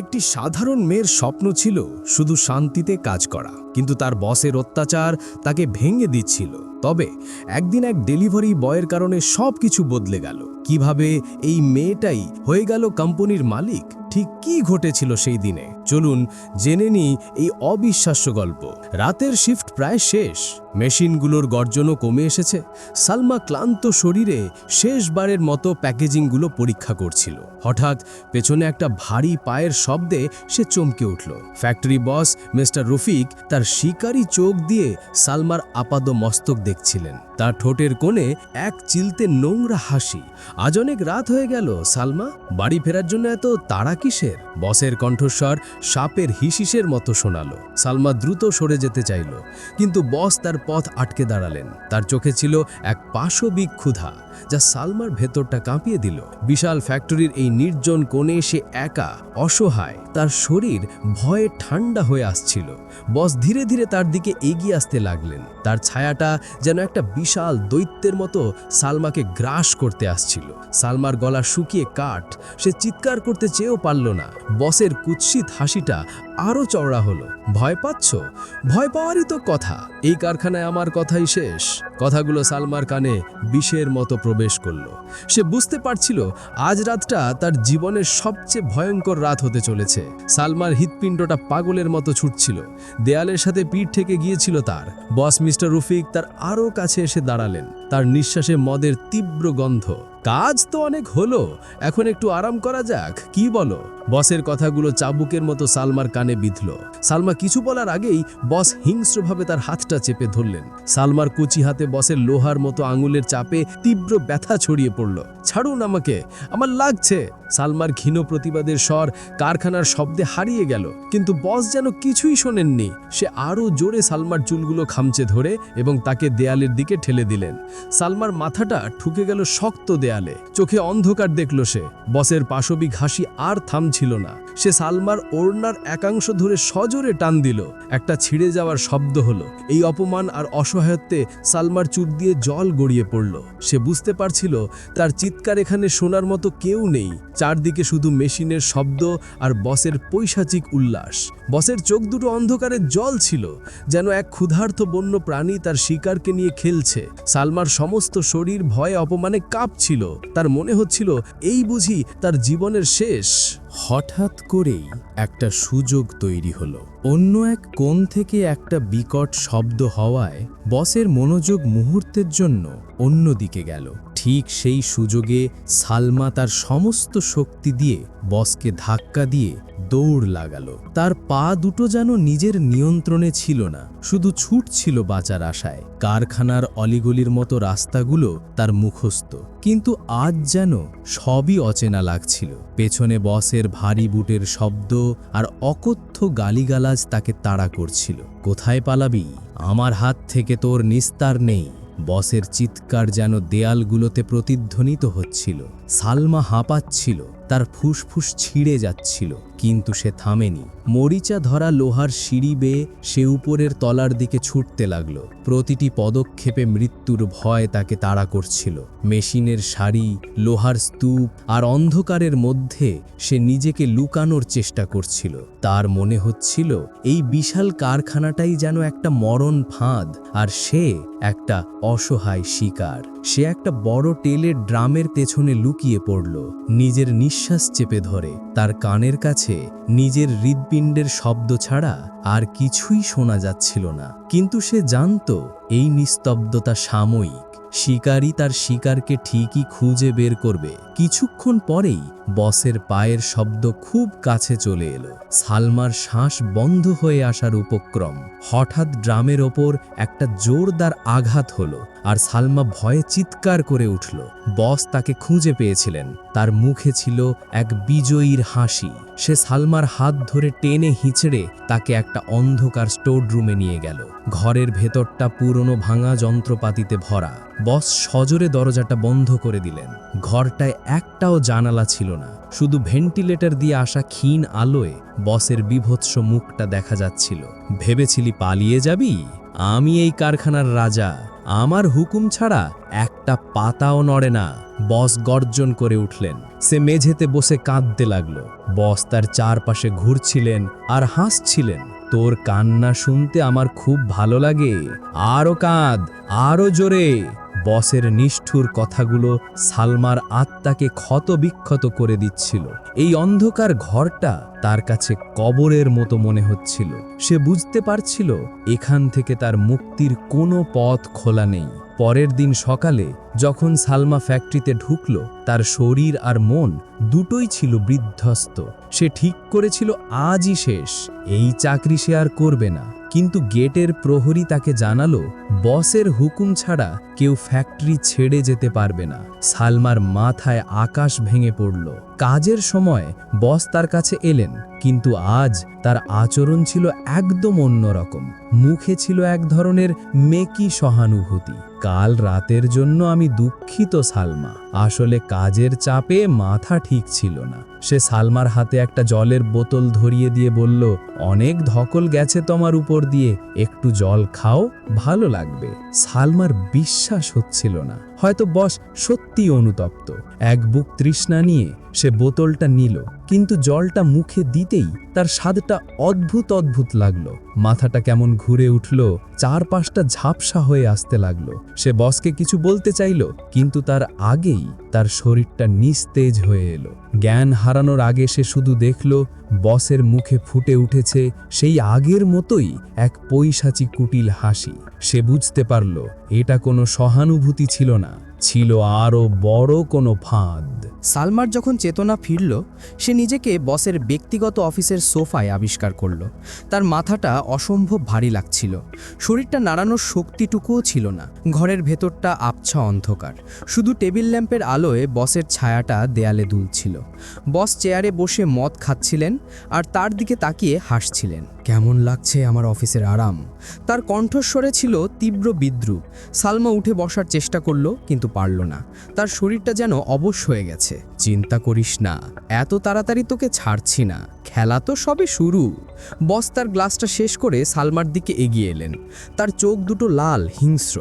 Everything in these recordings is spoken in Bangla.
একটি সাধারণ মেয়ের স্বপ্ন ছিল শুধু শান্তিতে কাজ করা, কিন্তু তার বসের অত্যাচার তাকে ভেঙে দিচ্ছিল। তবে একদিন এক ডেলিভারি বয়ের কারণে সব কিছু বদলে গেল। কীভাবে এই মেয়েটাই হয়ে গেল কোম্পানির মালিক? ঠিক কি ঘটেছিল সেই দিনে? চলুন জেনে নিই এই অবিশ্বাস্য গল্প। রাতের শিফট প্রায় শেষ। মেশিনগুলোর গর্জনও কমে এসেছে। সালমা ক্লান্ত শরীরে শেষবারের মতো প্যাকেজিংগুলো পরীক্ষা করছিল। হঠাৎ পেছনে একটা ভারী পায়ের শব্দে সে চমকে উঠল। ফ্যাক্টরি বস মিস্টার রফিক তার শিকারী চোখ দিয়ে সালমার আপাদ মস্তক দেখছিলেন। তার ঠোঁটের কোণে এক চিলতে নোংরা হাসি। আজ অনেক রাত হয়ে গেল, সালমা। বাড়ি ফেরার জন্য এত তাড়া কিসের? বসের কণ্ঠস্বর সাপের হিসিসের মতো শোনালো। সালমা দ্রুত সরে যেতে চাইল, কিন্তু বস তার পথ আটকে দাঁড়ালেন। তার চোখে ছিল এক পাশবিক ক্ষুধা। যা সালমার ভেতরটা কাঁপিয়ে দিল। বিশাল ফ্যাক্টরির এই নির্জন কোণে সে একা, অসহায়, তার শরীর ভয়ে ঠান্ডা হয়ে আসছিল। বস ধীরে ধীরে তার দিকে এগিয়ে আসতে লাগলেন। তার ছায়াটা যেন একটা বিশাল দৈত্যের মতো সালমাকে গ্রাস করতে আসছিল। সালমার গলা শুকিয়ে কাঠ, সে চিৎকার করতে চেয়েও পারল না। বসের কুৎসিত হাসিটা আরও চওড়া হলো। ভয় পাচ্ছ? ভয় পাওয়ারই তো কথা। এই কারখানায় আমার কথাই শেষ। কথাগুলো সালমার কানে বিষের মতো প্রবেশ করল। সে বুঝতে পারছিল, আজ রাতটা তার জীবনের সবচেয়ে ভয়ঙ্কর রাত হতে চলেছে। সালমার হৃৎপিণ্ডটা পাগলের মতো ছুটছিল। দেয়ালের সাথে পিঠ থেকে গিয়েছিল তার। বস মিস্টার রফিক তার আরও কাছে এসে দাঁড়ালেন। তার নিঃশ্বাসে মদের তীব্র গন্ধ। কাজ তো অনেক হলো, এখন একটু আরাম করা যাক, কি বলো? বসের কথাগুলো চাবুকের মতো সালমার কানে বিঁধল। সালমা কিছু বলার আগেই বস হিংস্রভাবে তার হাতটা চেপে ধরলেন। সালমার কুচি হাতে বসের লোহার মতো আঙুলের চাপে তীব্র ব্যথা ছড়িয়ে পড়ল। ছাড়ুন আমাকে, আমার লাগছে। সালমার ঘীন প্রতিবাদের স্বর কারখানার শব্দে হারিয়ে গেল, কিন্তু বস যেন কিছুই শোনেননি। সে আরও জোরে সালমার চুলগুলো খামচে ধরে এবং তাকে দেয়ালের দিকে ঠেলে দিলেন। সালমার মাথাটা ঠুকে গেল শক্ত দেয়ালে। চোখে অন্ধকার দেখল সে। বসের পাশবিক হাসি আর থামছিল না। সে সালমার ওড়নার একাংশ ধরে সজোরে টান দিল। একটা ছিঁড়ে যাওয়ার শব্দ হলো। এই অপমান আর অসহায়ত্বে সালমার চুপ দিয়ে জল গড়িয়ে পড়ল। সে বুঝতে পারছিল তার চিৎকার এখানে শোনার মতো কেউ নেই। চারদিকে শুধু মেশিনের শব্দ আর বসের পৈশাচিক উল্লাস। বসের চোখ দুটো অন্ধকারে জল ছিল, যেন এক ক্ষুধার্ত বন্য প্রাণী তার শিকারকে নিয়ে খেলছে। সালমার সমস্ত শরীর ভয়ে অপমানে কাঁপছিল। তার মনে হচ্ছিল, এই বুঝি তার জীবনের শেষ। হঠাৎ করেই একটা সুযোগ তৈরি হলো। অন্য এক কোণ থেকে একটা বিকট শব্দ হওয়ায় বসের মনোযোগ মুহূর্তের জন্য অন্যদিকে গেল। ঠিক সেই সুযোগে সালমা তার সমস্ত শক্তি দিয়ে বসকে ধাক্কা দিয়ে দৌড় লাগালো। তার পা দুটো যেন নিজের নিয়ন্ত্রণে ছিল না, শুধু ছুটছিল বাঁচার আশায়। কারখানার অলিগলির মতো রাস্তাগুলো তার মুখস্থ। কিন্তু আজ যেন সবই অচেনা লাগছিল। পেছনে বসের ভারী বুটের শব্দ আর অকথ্য গালিগালাজ তাকে তাড়া করছিল। কোথায় পালাবি? আমার হাত থেকে তোর নিস্তার নেই। বসের চিৎকার যেন দেয়ালগুলোতে প্রতিধ্বনিত হচ্ছিল। সালমা হাঁপাচ্ছিল। তার ফুসফুস ছিঁড়ে যাচ্ছিল, কিন্তু সে থামেনি। মরিচা ধরা লোহার সিঁড়ি বেয়ে সে উপরের তলার দিকে ছুটতে লাগল। প্রতিটি পদক্ষেপে মৃত্যুর ভয় তাকে তাড়া করছিল। মেশিনের শাড়ি লোহার স্তূপ আর অন্ধকারের মধ্যে সে নিজেকে লুকানোর চেষ্টা করছিল। তার মনে হচ্ছিল, এই বিশাল কারখানাটাই যেন একটা মরণ ফাঁদ আর সে একটা অসহায় শিকার। সে একটা বড় টেলের ড্রামের পেছনে লুকিয়ে পড়ল। নিজের নিঃশ্বাস চেপে ধরে। তার কানের কাছে নিজের হৃদপিণ্ডের শব্দ ছাড়া আর কিছুই শোনা যাচ্ছিল না। কিন্তু সে জানত, এই নিস্তব্ধতা সাময়িক। শিকারই তার শিকারকে ঠিকই খুঁজে বের করবে। কিছুক্ষণ পরেই বসের পায়ের শব্দ খুব কাছে চলে এলো। সালমার শ্বাস বন্ধ হয়ে আসার উপক্রম। হঠাৎ ড্রামের ওপর একটা জোরদার আঘাত হলো আর সালমা ভয়ে চিৎকার করে উঠল। বস তাকে খুঁজে পেয়েছিলেন। তার মুখে ছিল এক বিজয়ীর হাসি। সে সালমার হাত ধরে টেনে হিঁচড়ে তাকে একটা অন্ধকার স্টোর রুমে নিয়ে গেল। ঘরের ভেতরটা পুরনো ভাঙা যন্ত্রপাতিতে ভরা। বস সজোরে দরজাটা বন্ধ করে দিলেন। ঘরটায় একটাও জানালা ছিল না। শুধু ভেন্টিলেটর দিয়ে আসা ক্ষীণ আলোয় বসের বিভৎস মুখটা দেখা যাচ্ছিল। ভেবেছিলি পালিয়ে যাবি? আমি এই কারখানার রাজা। আমার হুকুম ছাড়া একটা পাতাও নড়ে না। বস গর্জন করে উঠলেন। সে মেঝেতে বসে কাঁদতে লাগল। বস তার চারপাশে ঘুরছিলেন আর হাসছিলেন। তোর কান্না শুনতে আমার খুব ভালো লাগে। আরও কাঁদ আরও জোরে। বসের নিষ্ঠুর কথাগুলো সালমার আত্মাকে ক্ষতবিক্ষত করে দিচ্ছিল। এই অন্ধকার ঘরটা তার কাছে কবরের মতো মনে হচ্ছিল। সে বুঝতে পারছিল এখান থেকে তার মুক্তির কোনো পথ খোলা নেই। পরের দিন সকালে যখন সালমা ফ্যাক্টরিতে ঢুকল, তার শরীর আর মন দুটোই ছিল বৃদ্ধস্ত সে ঠিক করেছিল, আজই শেষ। এই চাকরি সে আর করবে না। কিন্তু গেটের প্রহরী তাকে জানালো, বসের হুকুম ছাড়া কেউ ফ্যাক্টরি ছেড়ে যেতে পারবে না। সালমার মাথায় আকাশ ভেঙে পড়ল। কাজের সময় বস তার কাছে এলেন। কিন্তু আজ তার আচরণ ছিল একদম অন্যরকম। মুখে ছিল এক ধরনের মেকি সহানুভূতি। কাল রাতের জন্য আমি দুঃখিত, সালমা। আসলে কাজের চাপে মাথা ঠিক ছিল না। সে সালমার হাতে একটা জলের বোতল ধরিয়ে দিয়ে বলল, অনেক ধকল গেছে তোমার উপর দিয়ে। একটু জল খাও, ভালো লাগবে। সালমার বিশ্বাস হচ্ছিল না। হয়তো বস সত্যি অনুতপ্ত। এক বুক তৃষ্ণা নিয়ে সে বোতলটা নিল, কিন্তু জলটা মুখে দিতেই তার স্বাদটা অদ্ভুত অদ্ভুত লাগল। মাথাটা কেমন ঘুরে উঠল, চারপাশটা ঝাপসা হয়ে আসতে লাগল। সে বসকে কিছু বলতে চাইল, কিন্তু তার আগেই তার শরীরটা নিস্তেজ হয়ে এলো। জ্ঞান হারানোর আগে সে শুধু দেখল বসের মুখে ফুটে উঠেছে সেই আগের মতোই এক পৈশাচি কুটিল হাসি। সে বুঝতে পারল, এটা কোনো সহানুভূতি ছিল না। ছিল আরও বড় কোনো ফাঁদ। সালমার যখন চেতনা ফিরল, সে নিজেকে বসের ব্যক্তিগত অফিসের সোফায় আবিষ্কার করল। তার মাথাটা অসম্ভব ভারী লাগছিল। শরীরটা নাড়ানোর শক্তিটুকুও ছিল না। ঘরের ভেতরটা আবছা অন্ধকার। শুধু টেবিল ল্যাম্পের আলোয় বসের ছায়াটা দেয়ালে দুলছিল। বস চেয়ারে বসে মদ খাচ্ছিলেন আর তার দিকে তাকিয়ে হাসছিলেন। কেমন লাগছে আমার অফিসের আরাম? তার কণ্ঠস্বরে ছিল তীব্র বিদ্রুপ। সালমা উঠে বসার চেষ্টা করল, কিন্তু পারল না। তার শরীরটা যেন অবশ হয়ে গেছে। চিন্তা করিস না, এত তাড়াতাড়ি তোকে ছাড়ছি না। খেলা তো সবে শুরু। বস তার গ্লাসটা শেষ করে সালমার দিকে এগিয়ে এলেন। তার চোখ দুটো লাল, হিংস্র।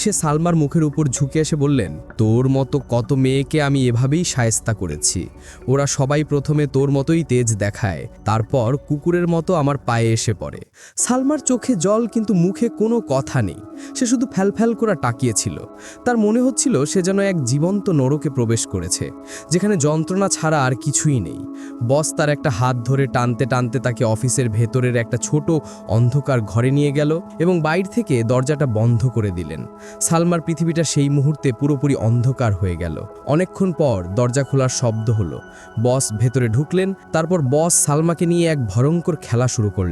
সে সালমার মুখের উপর ঝুঁকে এসে বললেন, তোর মতো কত মেয়েকে আমি এভাবেই সায়স্তা করেছি। ওরা সবাই প্রথমে তোর মতোই তেজ দেখায়, তারপর কুকুরের মতো আমার পায়ে এসে পড়ে। সালমার চোখে জল কিন্তু মুখে কোনো কথা নেই। সে শুধু ফ্যালফ্যাল করে তাকিয়েছিল। তার মনে হচ্ছিল সে যেন এক জীবন্ত নরকে প্রবেশ করেছে, যেখানে যন্ত্রণা ছাড়া আর কিছুই নেই। বস তার একটা হাত ধরে টানতে টানতে তাকে অফিসের ভেতরের একটা ছোট অন্ধকার ঘরে নিয়ে গেল এবং বাইর থেকে দরজাটা বন্ধ করে দিলেন। সালমার পৃথিবীটা সেই মুহূর্তে পুরোপুরি অন্ধকার হয়ে গেল। অনেকক্ষণ পর দরজা খোলার শব্দ হলো। বস ভেতরে ঢুকলেন, তারপর বস সালমাকে নিয়ে এক ভয়ঙ্কর খেলা শুরু করলেন।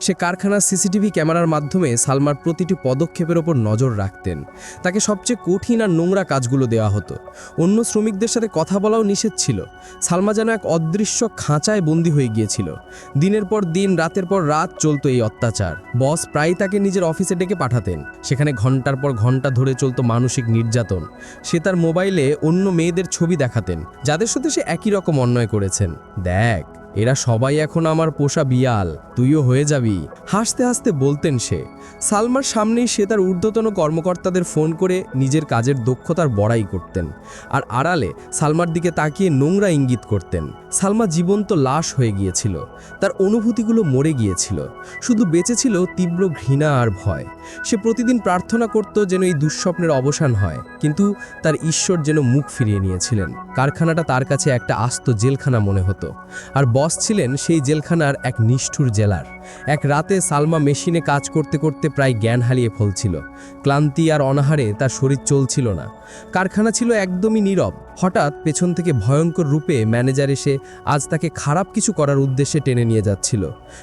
সে কারখানার সিসিটিভি ক্যামেরার মাধ্যমে সালমার প্রতিটি পদক্ষেপের ওপর নজর রাখতেন। তাকে সবচেয়ে কঠিন আর নোংরা কাজগুলো দেওয়া হতো। অন্য শ্রমিকদের সাথে কথা বলাও নিষেধ ছিল। সালমা যেন এক অদৃশ্য খাঁচায় বন্দী হয়ে গিয়েছিল। দিনের পর দিন, রাতের পর রাত চলতো এই অত্যাচার। বস প্রায় তাকে নিজের অফিসে ডেকে পাঠাতেন। সেখানে ঘণ্টার পর ঘণ্টা ধরে চলতো মানসিক নির্যাতন। সে তার মোবাইলে অন্য মেয়েদের ছবি দেখাতেন, যাদের সাথে সে একই রকম অন্যায় করেছেন। দেখ। এরা সবাই এখন আমার পোষা বিয়াল, তুইও হয়ে যাবি। হাসতে হাসতে বলতেন সে। সালমার সামনেই সে তার ঊর্ধ্বতন কর্মকর্তাদের ফোন করে নিজের কাজের দক্ষতার বড়াই করতেন। আর আড়ালে সালমার দিকে তাকিয়ে নোংরা ইঙ্গিত করতেন। সালমা জীবন্ত লাশ হয়ে গিয়েছিল। তার অনুভূতিগুলো মরে গিয়েছিল। শুধু বেঁচে ছিল তীব্র ঘৃণা আর ভয়। সে প্রতিদিন প্রার্থনা করত যেন এই দুঃস্বপ্নের অবসান হয়, কিন্তু তার ঈশ্বর যেন মুখ ফিরিয়ে নিয়েছিলেন। কারখানাটা তার কাছে একটা আস্ত জেলখানা মনে হতো। আর বস ছিলেন সেই জেলখানার এক নিষ্ঠুর জেলার। এক রাতে সালমা মেশিনে কাজ করতে করতে প্রায় জ্ঞান হারিয়ে ফলছিল। ক্লান্তি আর অনাহারে তার শরীর চলছিল না। কারখানা ছিল একদমই নীরব। হঠাৎ পেছন থেকে ভয়ঙ্কর রূপে ম্যানেজার এসে আজ তাকে খারাপ কিছু করার উদ্দেশ্যে টেনে নিয়ে যাচ্ছিল।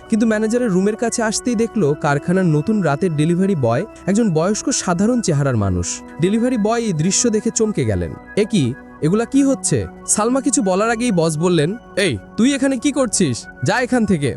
কিন্তু ম্যানেজারের রুমের কাছে আসতেই দেখল কারখানার নতুন রাতের ডেলিভারি বয় একজন বয়স্ক সাধারণ চেহারার মানুষ। ডেলিভারি বয় এই দৃশ্য দেখে চমকে গেলেন। এ কি? এগুলা কি হচ্ছে? সালমা কিছু বলার আগেই বস বললেন, এই, তুই এখানে কি করছিস? যা এখান থেকে।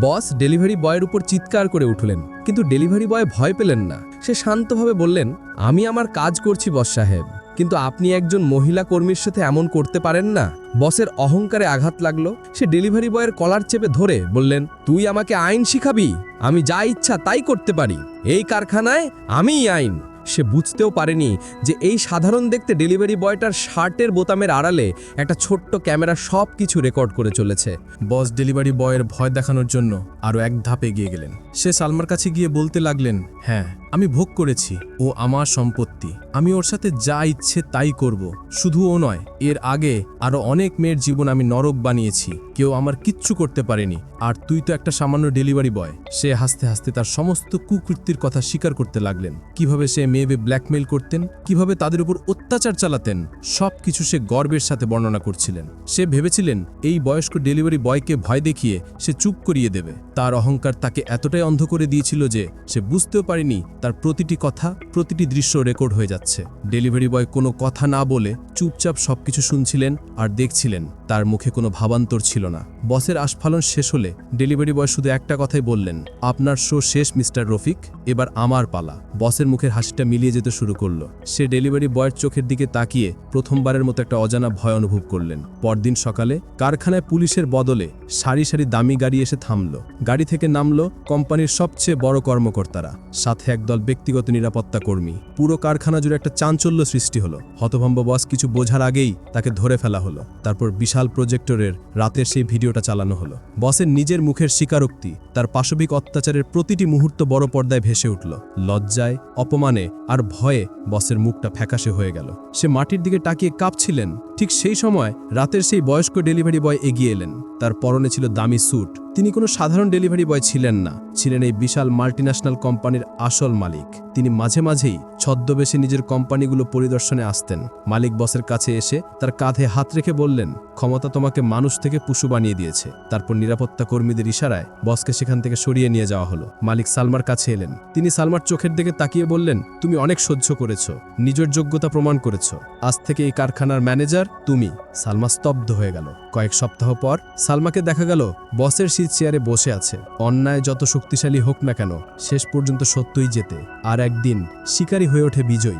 বস ডেলিভারি বয়ের উপর চিৎকার করে উঠলেন, কিন্তু ডেলিভারি বয় ভয় পেলেন না। সে শান্তভাবে বললেন, আমি আমার কাজ করছি, বস সাহেব। কিন্তু আপনি একজন মহিলা কর্মীর সাথে এমন করতে পারেন না। বসের অহংকারে আঘাত লাগল। সে ডেলিভারি বয়ের কলার চেপে ধরে বললেন, তুই আমাকে আইন শিখাবি। আমি যা ইচ্ছা তাই করতে পারি। এই কারখানায় আমিই আইন। সে বুঝতেও পারেনি যে এই সাধারণ দেখতে ডেলিভারি বয়টার শার্টের বোতামের আড়ালে একটা ছোট্ট ক্যামেরা সব কিছু রেকর্ড করে চলেছে। বস ডেলিভারি বয়ের ভয় দেখানোর জন্য আরও এক ধাপ এগিয়ে গেলেন। সে সালমার কাছে গিয়ে বলতে লাগলেন হ্যাঁ আমি ভোগ করেছি। ও আমার সম্পত্তি। আমি ওর সাথে যা ইচ্ছে তাই করব। শুধু ও নয়, এর আগে আরও অনেক মেয়ের জীবন আমি নরক বানিয়েছি। কেউ আমার কিচ্ছু করতে পারেনি। আর তুই তো একটা সামান্য ডেলিভারি বয়। সে হাসতে হাসতে তার সমস্ত কুকৃতির কথা স্বীকার করতে লাগলেন। কীভাবে সে মেয়েবে ব্ল্যাকমেইল করতেন, কীভাবে তাদের উপর অত্যাচার চালাতেন সব কিছু সে গর্বের সাথে বর্ণনা করছিলেন। সে ভেবেছিলেন, এই বয়স্ক ডেলিভারি বয়কে ভয় দেখিয়ে সে চুপ করিয়ে দেবে। তার অহংকার তাকে এতটাই অন্ধ করে দিয়েছিল যে, সে বুঝতেও পারেনি তার প্রতিটি কথা, প্রতিটি দৃশ্য রেকর্ড হয়ে যাচ্ছে। ডেলিভারি বয় কোনো কথা না বলে চুপচাপ সবকিছু শুনছিলেন আর দেখছিলেন, তার মুখে কোনো ভাবান্তর ছিল না। বসের আস্ফালন শেষ হলে ডেলিভারি বয় শুধু একটা কথাই বললেন, আপনার শো শেষ, মিস্টার রফিক, এবার আমার পালা। বসের মুখের হাসিটা মিলিয়ে যেতে শুরু করল। সে ডেলিভারি বয়ের চোখের দিকে তাকিয়ে প্রথমবারের মতো একটা অজানা ভয় অনুভব করলেন। পরদিন সকালে কারখানায় পুলিশের বদলে সারি সারি দামি গাড়ি এসে থামল। গাড়ি থেকে নামলো কোম্পানির সবচেয়ে বড় কর্মকর্তারা, সাথে একদল ব্যক্তিগত নিরাপত্তা কর্মী। পুরো কারখানা জুড়ে একটা চাঞ্চল্য সৃষ্টি হলো। হতভম্ব বস কিছু বোঝার আগেই তাকে ধরে ফেলা হলো। তারপর বিশাল প্রজেক্টরের রাতের সেই ভিডিওটা চালানো হলো। বসের নিজের মুখের স্বীকারোক্তি তার পাশবিক অত্যাচারের প্রতিটি মুহূর্ত বড় পর্দায় ভেসে উঠল। লজ্জায়, অপমানে আর ভয়ে বসের মুখটা ফ্যাকাশে হয়ে গেল। সে মাটির দিকে তাকিয়ে কাঁপছিলেন। ঠিক সেই সময় রাতের সেই বয়স্ক ডেলিভারি বয় এগিয়ে এলেন। তার পরনে ছিল দামি স্যুট। তিনি কোনো সাধারণ ডেলিভারি বয় ছিলেন না। ছিলেন এই বিশাল মাল্টিন্যাশনাল কোম্পানির আসল মালিক। তিনি মাঝে মাঝেই ছদ্মবেশে নিজের কোম্পানিগুলো পরিদর্শনে আসতেন। মালিক বসের কাছে এসে তার কাঁধে হাত রেখে বললেন, ক্ষমতা তোমাকে মানুষ থেকে পশু বানিয়ে দিয়েছে। তারপর নিরাপত্তা কর্মীদের ইশারায় বসকে সেখান থেকে সরিয়ে নিয়ে যাওয়া হলো। মালিক সালমার কাছে এলেন। তিনি সালমার চোখের দিকে তাকিয়ে বললেন, তুমি অনেক সহ্য করেছ, নিজের যোগ্যতা প্রমাণ করেছ। আজ থেকে এই কারখানার ম্যানেজার তুমি। সালমা স্তব্ধ হয়ে গেল। কয়েক সপ্তাহ পর সালমাকে দেখা গেল, বসের সিট চেয়ারে বসে আছে। অন্যায় যত শক্তিশালী হোক না কেন, শেষ পর্যন্ত সত্যই যেতে আর একদিন শিকারী হয়ে ওঠে বিজয়।